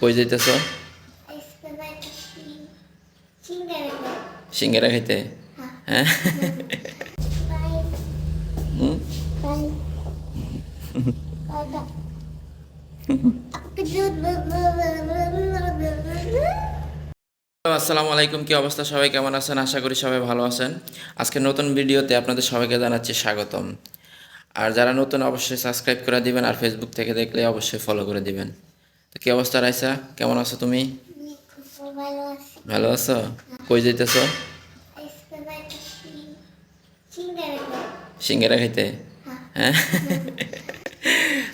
কই যাইতেছ? সিঙ্গারা খাইতে? হ্যাঁ। আসসালামু আলাইকুম, কি অবস্থা সবাই? কেমন আছেন? আশা করি সবাই ভালো আছেন। আজকে নতুন ভিডিওতে আপনাদের সবাইকে জানাচ্ছি স্বাগতম। আর যারা নতুন, অবশ্যই সাবস্ক্রাইব করে দিবেন আর ফেসবুক থেকে দেখলে অবশ্যই ফলো করে দিবেন। তো কি অবস্থা রাইসা? কেমন আছো তুমি? ভালো আছো। কই যাইতেছো? সিঙ্গারা খাইতে। হ্যাঁ।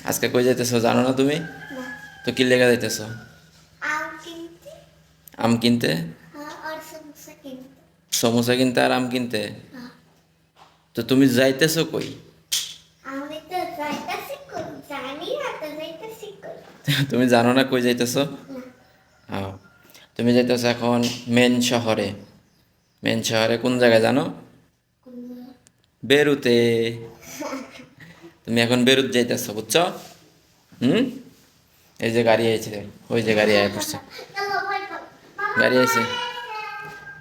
আজকে কই যাইতেছ জানো না তুমি? তো কি লেগে যাইতেছ? আম কিনতে। কিনতে? হ্যাঁ আর সমোসা কিনতে আর আম কিনতে? হ্যাঁ। তো তুমি যাইতেছো কই আমি তো যাইতেছি কই জানি না তো যাইতেছি কই তুমি জানো না কই যাইতেছো? তুমি যাইতেছো এখন মেন শহরে। মেন শহরে কোন জায়গায় জানো? বেরুতে। তুমি এখন বেরুত যাইতেছো বুঝছ? হুম? এই যে গাড়ি আইছে ওই যে গাড়ি আয় পড়ছে। গাড়ি আইছে।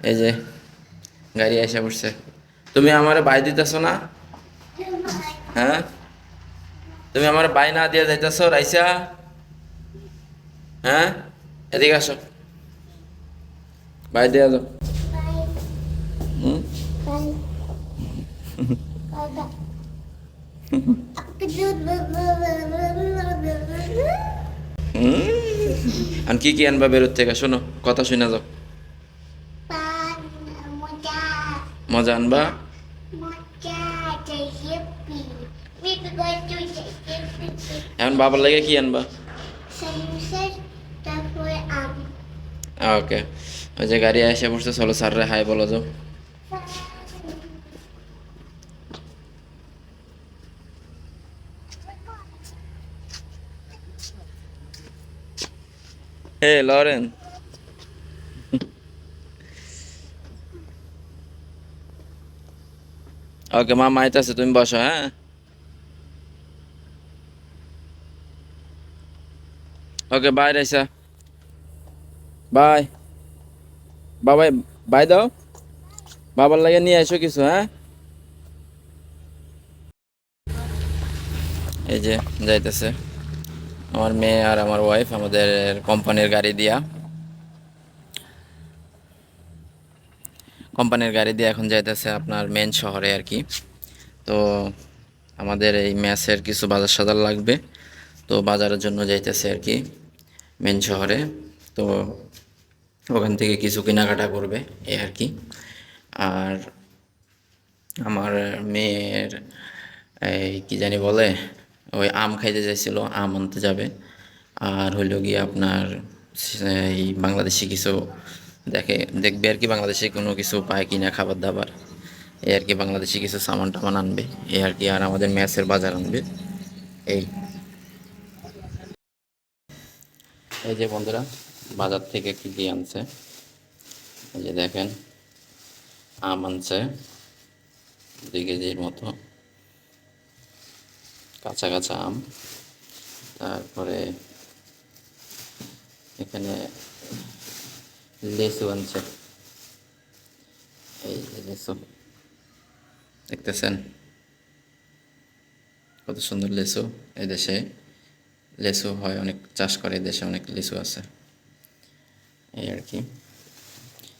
এই যে গাড়ি আইসা পড়ছে। তুমি আমার বাই দিতেছো না। হ্যাঁ? তুমি আমার বাই না দিয়ে যাইতেছো রাইসা হ্যাঁ এদিকে আসো। বাই দিয়ে যাও। আর কি কি আনবা বেরোর থেকে? শোনো কথা শুনে যাও মজা। আনবা? এখন বাবার লাগে কি আনবা? ওকে ওই যে গাড়ি এসে পড়ছে, চলো স্যাররে হাই বলো যাও। হে লরেন ওকে মা মাইতে আছে তুমি বসো হ্যাঁ? Okay bye Raisa bye Babai bye দাও বাবার লাগে নিয়ে এসো কিছু হ্যাঁ এই যে যাইতেছে আমার মেয়ে আর আমার ওয়াইফ আমাদের কোম্পানির গাড়ি দিয়া কোম্পানির গাড়ি দিয়ে এখন যাইতেছে আপনার মেন শহরে আর কি তো আমাদের এই ম্যাচের কিছু বাজার সাজার লাগবে তো বাজারের জন্য যাইতেছে আর কি মেন শহরে। তো ওখান থেকে কিছু কেনাকাটা করবে এই আর কি। আর আমার মেয়ের, এই কি জানি বলে, ওই আম খাইতে চাইছিল, আম আনতে যাবে। আর হইল গিয়ে আপনার এই বাংলাদেশি কিছু দেখে, দেখবে আর কি, বাংলাদেশে কোনো কিছু পায় কিনা খাবার দাবার এই আর কি, বাংলাদেশি কিছু সামান টামান আনবে এই আর কি, আর আমাদের ম্যাচের বাজার আনবে। এই। এই যে বন্ধুরা, বাজার থেকে কি কি আনছে? এই যে দেখেন, আম আনছে, দুই কেজির মতো। কাঁচা কাঁচা আম। তারপরে এখানে লেসু আনছে। এই লেসু। দেখতেছেন? কত সুন্দর লেসু। এই দেশে লেসু হয়, অনেক চাষ করে দেশে অনেক লিচু আছে। এই আর কি।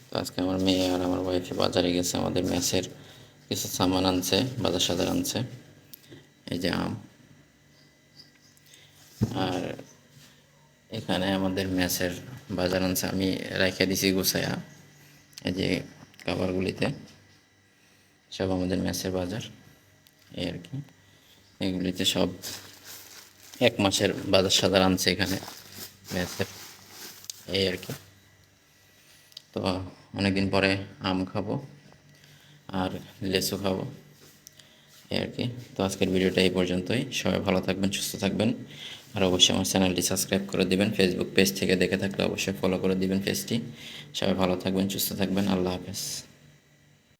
তো আজকে আমার মেয়ে আর আমার ওয়াইফে বাজারে গেছে, আমাদের ম্যাচের কিছু সামান আনছে, বাজার সাজার আনছে। এই যে আম। আর এখানে আমাদের ম্যাচের বাজার আনছে, আমি রাইখে দিছি গুছাইয়া এই যে কাভারগুলিতে সব আমাদের ম্যাচের বাজার, এই আর কি। এগুলিতে সব এক মাসের বাজার সাজার আনছে এখানে। ম্যাচের এই আর কি। তো অনেকদিন পরে আম খাব আর লেচু খাব। এই আর কি। তো আজকের ভিডিওটা এই পর্যন্তই। সবাই ভালো থাকবেন, সুস্থ থাকবেন। আর অবশ্যই আমার চ্যানেলটি সাবস্ক্রাইব করে দিবেন। ফেসবুক পেজ থেকে দেখে থাকলে অবশ্যই ফলো করে দিবেন পেজটি সবাই ভালো থাকবেন, সুস্থ থাকবেন। আল্লাহ হাফেজ।